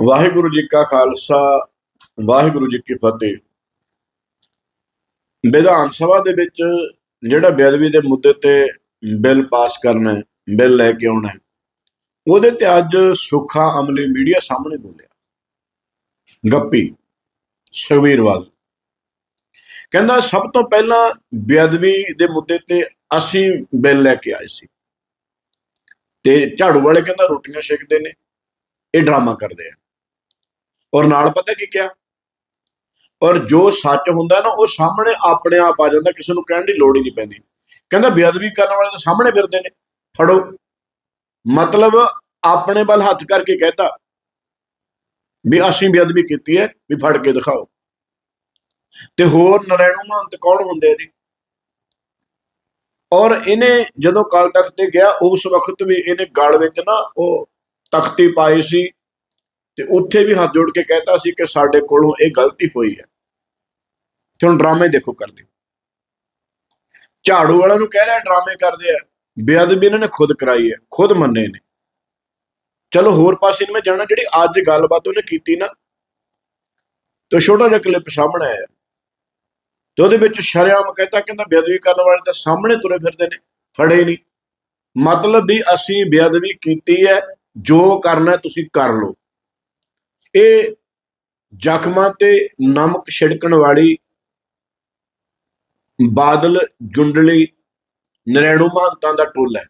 ਵਾਹਿਗੁਰੂ ਜੀ ਕਾ ਖਾਲਸਾ, ਵਾਹਿਗੁਰੂ ਜੀ ਕੀ ਫਤਿਹ। ਵਿਧਾਨ ਸਭਾ ਦੇ ਵਿੱਚ ਜਿਹੜਾ ਬੇਅਦਬੀ ਦੇ ਮੁੱਦੇ ਤੇ ਬਿੱਲ ਪਾਸ ਕਰਨਾ ਹੈ, ਬਿੱਲ ਲੈ ਕੇ ਆਉਣਾ ਹੈ, ਉਹਦੇ ਤੇ ਅੱਜ ਸੁੱਖਾ ਅਮਲੀ ਮੀਡੀਆ ਸਾਹਮਣੇ ਬੋਲਿਆ। ਗੱਪੀ ਸ਼ਗਵੀਰਵਾਲ ਕਹਿੰਦਾ, ਸਭ ਤੋਂ ਪਹਿਲਾਂ ਬੇਅਦਬੀ ਦੇ ਮੁੱਦੇ ਤੇ ਅਸੀਂ ਬਿੱਲ ਲੈ ਕੇ ਆਏ ਸੀ। ਤੇ ਝਾੜੂ ਵਾਲੇ ਕਹਿੰਦਾ, ਰੋਟੀਆਂ ਛੇਕਦੇ ਨੇ, ਇਹ ਡਰਾਮਾ ਕਰਦੇ ਆ। ਔਰ ਨਾਲ ਪਤਾ ਕੀ ਕਿਹਾ? ਔਰ ਜੋ ਸੱਚ ਹੁੰਦਾ ਨਾ, ਉਹ ਸਾਹਮਣੇ ਆਪਣੇ ਆਪ ਆ ਜਾਂਦਾ, ਕਿਸੇ ਨੂੰ ਕਹਿਣ ਦੀ ਲੋੜ ਹੀ ਨਹੀਂ ਪੈਂਦੀ। ਕਹਿੰਦਾ ਬੇਅਦਬੀ ਕਰਨ ਵਾਲੇ ਤਾਂ ਸਾਹਮਣੇ ਫਿਰਦੇ ਨੇ। ਫੜੋ। ਮਤਲਬ ਆਪਣੇ ਵੱਲ ਹੱਥ ਕਰਕੇ ਕਹਿਤਾ ਵੀ ਅਸੀਂ ਬੇਅਦਬੀ ਕੀਤੀ ਹੈ, ਵੀ ਫੜ ਕੇ ਦਿਖਾਓ। ਤੇ ਹੋਰ ਨਰੈਣੂ ਮਹੰਤ ਕੌਣ ਹੁੰਦੇ ਜੀ ਔਰ ਇਹਨੇ ਜਦੋਂ ਕਾਲ ਤਖਤ ਤੇ ਗਿਆ, ਉਸ ਵਕਤ ਵੀ ਇਹਨੇ ਗਲ ਵਿੱਚ ਨਾ ਉਹ ਤਖਤੀ ਪਾਈ ਸੀ। ਤੇ ਉੱਥੇ ਵੀ ਹੱਥ ਜੋੜ ਕੇ ਕਹਿਤਾ ਸੀ ਕਿ ਸਾਡੇ ਕੋਲੋਂ ਇਹ ਗਲਤੀ ਹੋਈ ਹੈ। ਤੇ ਹੁਣ ਡਰਾਮੇ ਦੇਖੋ ਕਰਦੇ ਝਾੜੂ ਵਾਲਾ ਨੂੰ ਕਹਿ ਰਿਹਾ ਡਰਾਮੇ ਕਰਦੇ ਆ। ਬੇਅਦਬੀ ਇਹਨਾਂ ਨੇ ਖੁਦ ਕਰਾਈ ਹੈ, ਖੁਦ ਮੰਨੇ ਨੇ। ਚਲੋ ਹੋਰ ਪਾਸੇ ਨੂੰ ਮੈਂ ਜਾਣਾ, ਜਿਹੜੀ ਅੱਜ ਗੱਲਬਾਤ ਉਹਨੇ ਕੀਤੀ ਨਾ, ਤੇ ਛੋਟਾ ਜਿਹਾ ਕਲਿੱਪ ਸਾਹਮਣੇ ਆਇਆ। ਤੇ ਉਹਦੇ ਵਿੱਚ ਸ਼ਰਿਆਮ ਕਹਿੰਦਾ ਕਹਿੰਦਾ ਬੇਅਦਬੀ ਕਰਨ ਵਾਲੇ ਤਾਂ ਸਾਹਮਣੇ ਤੁਰੇ ਫਿਰਦੇ ਨੇ, ਫੜੇ ਨਹੀਂ ਮਤਲਬ ਵੀ ਅਸੀਂ ਬੇਅਦਬੀ ਕੀਤੀ ਹੈ, ਜੋ ਕਰਨਾ ਤੁਸੀਂ ਕਰ ਲਓ। ਇਹ ਜ਼ਖਮਾਂ ਤੇ ਨਮਕ ਛਿੜਕਣ ਵਾਲੀ ਬਾਦਲ ਜੁੰਡਲੀ ਨਰੈਣੂ ਮਹੰਤਾਂ ਦਾ ਟੋਲਾ ਹੈ,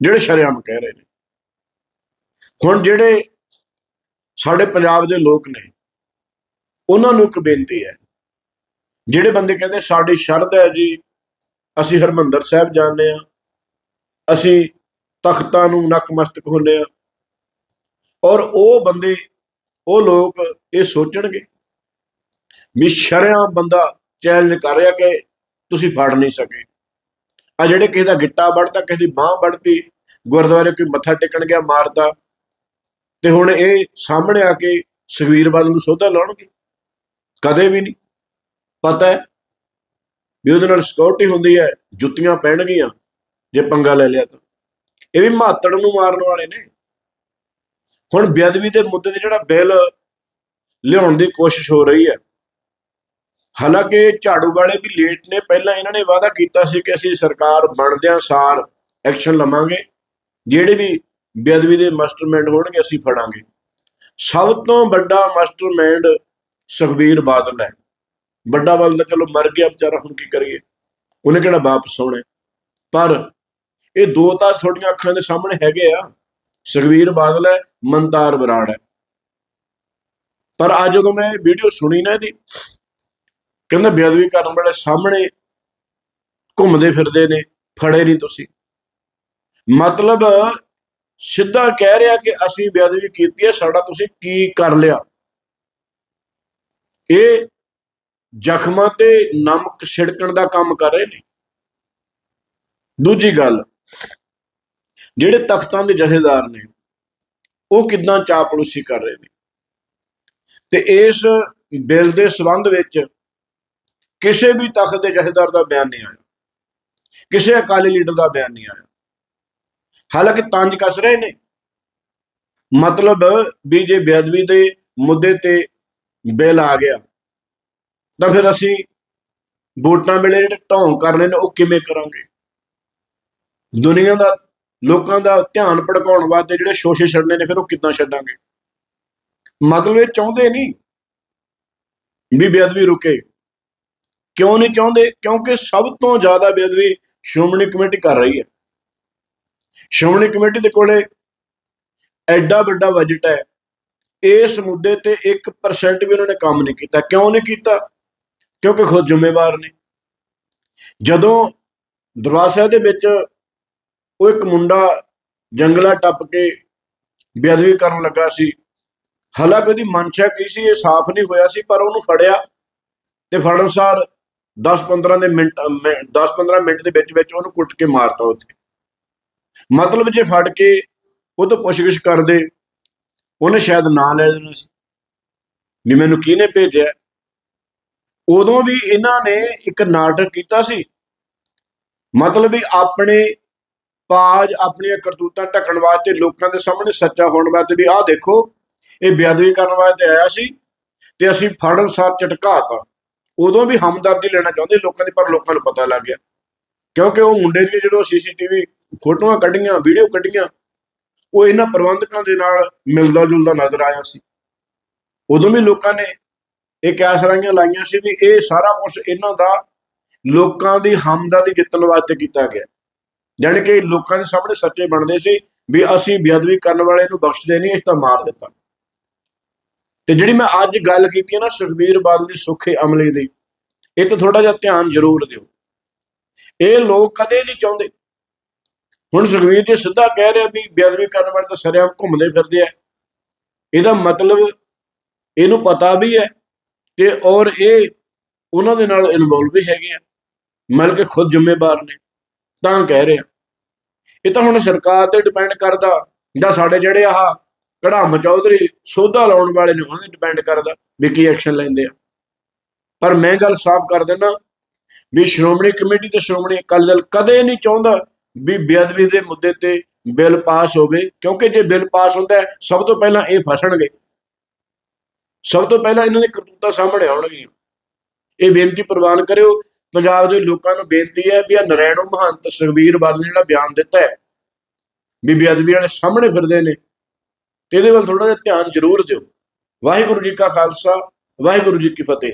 ਜਿਹੜੇ ਸ਼ਰਿਆਮ ਕਹਿ ਰਹੇ ਨੇ। ਹੁਣ ਜਿਹੜੇ ਸਾਡੇ ਪੰਜਾਬ ਦੇ ਲੋਕ ਨੇ, ਉਹਨਾਂ ਨੂੰ ਇੱਕ ਬੇਨਤੀ ਹੈ, ਜਿਹੜੇ ਬੰਦੇ ਕਹਿੰਦੇ ਸਾਡੀ ਸ਼ਰਤ ਹੈ ਜੀ, ਅਸੀਂ ਹਰਮੰਦਰ ਸਾਹਿਬ ਜਾਂਦੇ ਆ ਅਸੀਂ ਤਖਤਾਂ ਨੂੰ ਨਕਮਸਤਕ ਹੁੰਦੇ ਆ ਔਰ ਉਹ ਬੰਦੇ, ਉਹ ਲੋਕ ਇਹ ਸੋਚਣਗੇ, ਵੀ ਸ਼ਰਿਆਂ ਬੰਦਾ ਚੈਲੰਜ ਕਰ ਰਿਹਾ ਕਿ ਤੁਸੀਂ ਫੜ ਨਹੀਂ ਸਕੇ। ਆ ਜਿਹੜੇ ਕਿਸੇ ਦਾ ਗਿੱਟਾ ਵੜਤਾ ਕਿਸੇ ਦੀ ਬਾਹ ਵੜਤੀ ਗੁਰਦੁਆਰੇ ਕੋਈ ਮੱਥਾ ਟੇਕਣ ਗਿਆ, ਮਾਰਦਾ, ਤੇ ਹੁਣ ਇਹ ਸਾਹਮਣੇ ਆ ਕੇ ਸੁਖਵੀਰਵਾਦ ਨੂੰ ਸੋਧਾ ਲਾਉਣਗੇ। ਕਦੇ ਵੀ ਨਹੀਂ। ਪਤਾ ਹੈ ਵੀ ਉਹਦੇ ਨਾਲ ਸਿਕਿਉਰਿਟੀ ਹੁੰਦੀ ਹੈ, ਜੁੱਤੀਆਂ ਪੈਣਗੀਆਂ ਜੇ ਪੰਗਾ ਲੈ ਲਿਆ ਤਾਂ। ਇਹ ਵੀ ਮਾਤੜ ਨੂੰ ਮਾਰਨ ਵਾਲੇ ਨੇ। ਹੁਣ ਬੇਅਦਬੀ ਦੇ ਮੁੱਦੇ ਤੇ ਜਿਹੜਾ ਬਿੱਲ ਲਿਆਉਣ ਦੀ ਕੋਸ਼ਿਸ਼ ਹੋ ਰਹੀ ਹੈ, ਹਾਲਾਂਕਿ ਝਾੜੂ ਵਾਲੇ ਵੀ ਲੇਟ ਨੇ, ਪਹਿਲਾਂ ਇਹਨਾਂ ਨੇ ਵਾਅਦਾ ਕੀਤਾ ਸੀ ਕਿ ਅਸੀਂ ਸਰਕਾਰ ਬਣਦਿਆਂ ਸਾਰ ਐਕਸ਼ਨ ਲਵਾਂਗੇ, ਜਿਹੜੇ ਵੀ ਬੇਅਦਬੀ ਦੇ ਮਾਸਟਰਮਾਈਂਡ ਹੋਣਗੇ ਅਸੀਂ ਫੜਾਂਗੇ। ਸਭ ਤੋਂ ਵੱਡਾ ਮਾਸਟਰਮਾਈਂਡ ਸੁਖਬੀਰ ਬਾਦਲ ਹੈ। ਵੱਡਾ ਬਾਦਲ ਤਾਂ ਚਲੋ ਮਰ ਗਿਆ ਵਿਚਾਰਾ, ਹੁਣ ਕੀ ਕਰੀਏ? ਉਹਨੇ ਕਿਹੜਾ ਵਾਪਸ ਆਉਣਾ ਪਰ ਇਹ ਦੋ ਤਾਂ ਤੁਹਾਡੀਆਂ ਅੱਖਾਂ ਦੇ ਸਾਹਮਣੇ ਹੈਗੇ ਆ। ਸੁਖਬੀਰ ਬਾਦਲ ਹੈ ਮਨਤਾਰ ਬਰਾੜ ਹੈ। ਪਰ ਅੱਜ ਜਦੋਂ ਮੈਂ ਵੀਡੀਓ ਸੁਣੀ ਨਾ ਇਹਦੀ, ਕਹਿੰਦਾ ਬੇਅਦਬੀ ਕਰਨ ਵਾਲੇ ਸਾਹਮਣੇ ਘੁੰਮਦੇ ਫਿਰਦੇ ਨੇ, ਫੜੇ ਨਹੀਂ ਤੁਸੀਂ। ਮਤਲਬ ਸਿੱਧਾ ਕਹਿ ਰਿਹਾ ਕਿ ਅਸੀਂ ਬੇਅਦਬੀ ਕੀਤੀ ਹੈ, ਸਾਡਾ ਤੁਸੀਂ ਕੀ ਕਰ ਲਿਆ? ਇਹ ਜ਼ਖਮਾਂ ਤੇ ਨਮਕ ਛਿੜਕਣ ਦਾ ਕੰਮ ਕਰ ਰਹੇ ਨੇ। ਦੂਜੀ ਗੱਲ ਜਿਹੜੇ ਤਖਤਾਂ ਦੇ ਜਥੇਦਾਰ ਨੇ, ਉਹ ਕਿਦਾਂ ਚਾਪਲੂਸੀ ਕਰ ਰਹੇ ਨੇ? ਤੇ ਇਸ ਬਿੱਲ ਦੇ ਸਬੰਧ ਵਿੱਚ ਕਿਸੇ ਵੀ ਤਖਤ ਦੇ ਜਥੇਦਾਰ ਦਾ ਬਿਆਨ ਨਹੀਂ ਆਇਆ। ਕਿਸੇ ਅਕਾਲੀ ਲੀਡਰ ਦਾ ਬਿਆਨ ਨਹੀਂ ਆਇਆ। ਹਾਲਾਂਕਿ ਤੰਜ ਕੱਸ ਰਹੇ ਨੇ। ਮਤਲਬ ਵੀ ਜੇ ਬੇਅਦਬੀ ਦੇ ਮੁੱਦੇ ਤੇ ਬਿੱਲ ਆ ਗਿਆ, ਤਾਂ ਫਿਰ ਅਸੀਂ ਵੋਟਾਂ ਵੇਲੇ ਜਿਹੜੇ ਢੌਂਗ ਕਰਨੇ ਨੇ, ਉਹ ਕਿਵੇਂ ਕਰਾਂਗੇ? ਦੁਨੀਆ ਦਾ ਲੋਕਾਂ ਦਾ ਧਿਆਨ ਭੜਕਾਉਣ ਵਾਸਤੇ ਜਿਹੜੇ ਸ਼ੋਸ਼ੇ ਛੱਡਨੇ ਨੇ, ਫਿਰ ਉਹ ਕਿੱਦਾਂ ਛੱਡਾਂਗੇ? ਮਤਲਬ ਇਹ ਚਾਹੁੰਦੇ ਨਹੀਂ ਵੀ ਬੇਅਦਬੀ ਰੁਕੇ। ਕਿਉਂ ਨਹੀਂ ਚਾਹੁੰਦੇ? ਕਿਉਂਕਿ ਸਭ ਤੋਂ ਜ਼ਿਆਦਾ ਬੇਅਦਬੀ ਸ਼੍ਰੋਮਣੀ ਕਮੇਟੀ ਕਰ ਰਹੀ ਹੈ। ਸ਼੍ਰੋਮਣੀ ਕਮੇਟੀ ਦੇ ਕੋਲੇ ਐਡਾ ਵੱਡਾ ਬਜਟ ਹੈ। ਇਸ ਮੁੱਦੇ ਤੇ 1% ਵੀ ਉਹਨਾਂ ਨੇ ਕੰਮ ਨਹੀਂ ਕੀਤਾ। ਕਿਉਂ ਨਹੀਂ ਕੀਤਾ? ਕਿਉਂਕਿ ਖੁਦ ਜ਼ਿੰਮੇਵਾਰ ਨੇ। ਜਦੋਂ ਦਰਬਾਰ ਸਾਹਿਬ ਦੇ ਵਿੱਚ ਉਹ ਇੱਕ ਮੁੰਡਾ ਜੰਗਲਾ ਟੱਪ ਕੇ ਬੇਅਦਬੀ ਕਰਨ ਲੱਗਾ ਸੀ। ਹਾਲਾਂਕਿ ਉਹਦੀ ਮਨਸ਼ਾ ਕੀ ਸੀ, ਇਹ ਸਾਫ਼ ਨਹੀਂ ਹੋਇਆ ਸੀ, ਪਰ ਉਹਨੂੰ ਫੜਿਆ ਤੇ ਫੜਨ ਸਾਰ 10-15 ਦੇ ਮਿੰਟ 10-15 ਮਿੰਟ ਦੇ ਵਿੱਚ ਵਿੱਚ ਉਹਨੂੰ ਕੁੱਟ ਕੇ ਮਾਰਤਾ ਉੱਥੇ। ਮਤਲਬ ਜੇ ਫੜ ਕੇ ਉਹ ਤੋਂ ਪੁੱਛਗਿਛ ਕਰਦੇ, ਉਹਨੇ ਸ਼ਾਇਦ ਨਾਂ ਲੈ ਲੈਣਾ ਸੀ। ਵੀ ਮੈਨੂੰ ਕਿਹਨੇ ਭੇਜਿਆ? ਉਦੋਂ ਵੀ ਇਹਨਾਂ ਨੇ ਇੱਕ ਨਾਟਕ ਕੀਤਾ ਸੀ। ਮਤਲਬ ਵੀ ਆਪਣੇ ਪਾਜ ਆਪਣੀਆਂ ਕਰਤੂਤਾਂ ਢੱਕਣ ਵਾਸਤੇ ਲੋਕਾਂ ਦੇ ਸਾਹਮਣੇ ਸੱਚਾ ਹੋਣ ਵਾਸਤੇ ਵੀ ਆਹ ਦੇਖੋ, ਇਹ ਬੇਅਦਬੀ ਕਰਨ ਵਾਸਤੇ ਆਇਆ ਸੀ ਤੇ ਅਸੀਂ ਫੜਨ ਸਾਰ ਝਟਕਾਤਾ। ਉਦੋਂ ਵੀ ਹਮਦਰਦੀ ਲੈਣਾ ਚਾਹੁੰਦੇ ਲੋਕਾਂ ਦੀ, ਪਰ ਲੋਕਾਂ ਨੂੰ ਪਤਾ ਲੱਗ ਗਿਆ। ਕਿਉਂਕਿ ਉਹ ਮੁੰਡੇ ਦੀਆਂ ਜਦੋਂ ਸੀਸੀਟੀਵੀ ਫੋਟੋਆਂ ਕੱਢੀਆਂ, ਵੀਡੀਓ ਕੱਢੀਆਂ, ਉਹ ਇਹਨਾਂ ਪ੍ਰਬੰਧਕਾਂ ਦੇ ਨਾਲ ਮਿਲਦਾ ਜੁਲਦਾ ਨਜ਼ਰ ਆਇਆ ਸੀ। ਉਦੋਂ ਵੀ ਲੋਕਾਂ ਨੇ ਇਹ ਕੈਸਰਾਈਆਂ ਲਾਈਆਂ ਸੀ ਵੀ ਇਹ ਸਾਰਾ ਕੁਝ ਇਹਨਾਂ ਦਾ ਲੋਕਾਂ ਦੀ ਹਮਦਰਦੀ ਜਿੱਤਣ ਵਾਸਤੇ ਕੀਤਾ ਗਿਆ। ਜਾਣੀ ਕਿ ਲੋਕਾਂ ਦੇ ਸਾਹਮਣੇ ਸੱਚੇ ਬਣਦੇ ਸੀ ਵੀ ਅਸੀਂ ਬੇਅਦਬੀ ਕਰਨ ਵਾਲੇ ਨੂੰ ਬਖਸ਼ਦੇ ਨਹੀਂ ਇਸ ਤਾਂ ਮਾਰ ਦਿੱਤਾ। ਤੇ ਜਿਹੜੀ ਮੈਂ ਅੱਜ ਗੱਲ ਕੀਤੀ ਹੈ ਨਾ ਸੁਖਬੀਰ ਬਾਦਲ ਦੀ ਸੁੱਖੇ ਅਮਲੇ ਦੀ, ਇਹ ਤੇ ਥੋੜਾ ਜਿਹਾ ਧਿਆਨ ਜ਼ਰੂਰ ਦਿਓ। ਇਹ ਲੋਕ ਕਦੇ ਨਹੀਂ ਚਾਹੁੰਦੇ। ਹੁਣ ਸੁਖਬੀਰ ਜੀ ਸਿੱਧਾ ਕਹਿ ਰਿਹਾ ਵੀ ਬੇਅਦਬੀ ਕਰਨ ਵਾਲੇ ਤਾਂ ਸਰਿਆਮ ਘੁੰਮਦੇ ਫਿਰਦੇ ਆ। ਇਹਦਾ ਮਤਲਬ ਇਹਨੂੰ ਪਤਾ ਵੀ ਹੈ ਤੇ ਔਰ ਇਹ ਉਹਨਾਂ ਦੇ ਨਾਲ ਇਨਵੋਲਵ ਵੀ ਹੈਗੇ ਆ। ਮਿਲ ਕੇ ਖੁਦ ਜ਼ਿੰਮੇਵਾਰ ਨੇ। ਤਾਂ ਕਹਿ ਰਿਹਾ। ਇਹ ਤਾਂ ਹੁਣ ਸਰਕਾਰ ਤੇ ਡਿਪੈਂਡ ਕਰਦਾ ਜਾਂ ਸਾਡੇ ਜਿਹੜੇ ਆਹ ਕੜਾਮ ਚੌਧਰੀ ਸੋਧਾ ਲਾਉਣ ਵਾਲੇ ਨੇ, ਉਹਨਾਂ ਤੇ ਡਿਪੈਂਡ ਕਰਦਾ ਵੀ ਕੀ ਐਕਸ਼ਨ ਲੈਂਦੇ ਆ। ਪਰ ਮੈਂ ਗੱਲ ਸਾਫ਼ ਕਰ ਦਿੰਦਾ ਵੀ ਸ਼੍ਰੋਮਣੀ ਕਮੇਟੀ ਤੇ ਸ਼੍ਰੋਮਣੀ ਅਕਾਲੀ ਦਲ ਕਦੇ ਨਹੀਂ ਚਾਹੁੰਦਾ ਵੀ ਬੇਅਦਬੀ ਦੇ ਮੁੱਦੇ ਤੇ ਬਿੱਲ ਪਾਸ ਹੋਵੇ, ਕਿਉਂਕਿ ਜੇ ਬਿੱਲ ਪਾਸ ਹੁੰਦਾ, ਸਭ ਤੋਂ ਪਹਿਲਾਂ ਇਹ ਫਸਣਗੇ। ਸਭ ਤੋਂ ਪਹਿਲਾਂ ਇਹਨਾਂ ਦੇ ਕਰਤੂਤਾਂ ਸਾਹਮਣੇ ਆਉਣਗੀਆਂ। ਇਹ ਬੇਨਤੀ ਪ੍ਰਵਾਨ ਕਰਿਓ ਪੰਜਾਬ ਦੇ ਲੋਕਾਂ ਨੂੰ ਬੇਨਤੀ ਹੈ ਵੀ ਆ ਨਰੈਣੋ ਮਹੰਤ ਸੁਖਬੀਰ ਬਾਦਲ ਨੇ ਜਿਹੜਾ ਬਿਆਨ ਦਿੱਤਾ ਹੈ ਵੀ ਬੇਅਦਬੀ ਵਾਲੇ ਸਾਹਮਣੇ ਫਿਰਦੇ ਨੇ, ਤੇ ਇਹਦੇ ਵੱਲ ਥੋੜਾ ਜਿਹਾ ਧਿਆਨ ਜ਼ਰੂਰ ਦਿਓ। ਵਾਹਿਗੁਰੂ ਜੀ ਕਾ ਖਾਲਸਾ, ਵਾਹਿਗੁਰੂ ਜੀ ਕੀ ਫਤਿਹ।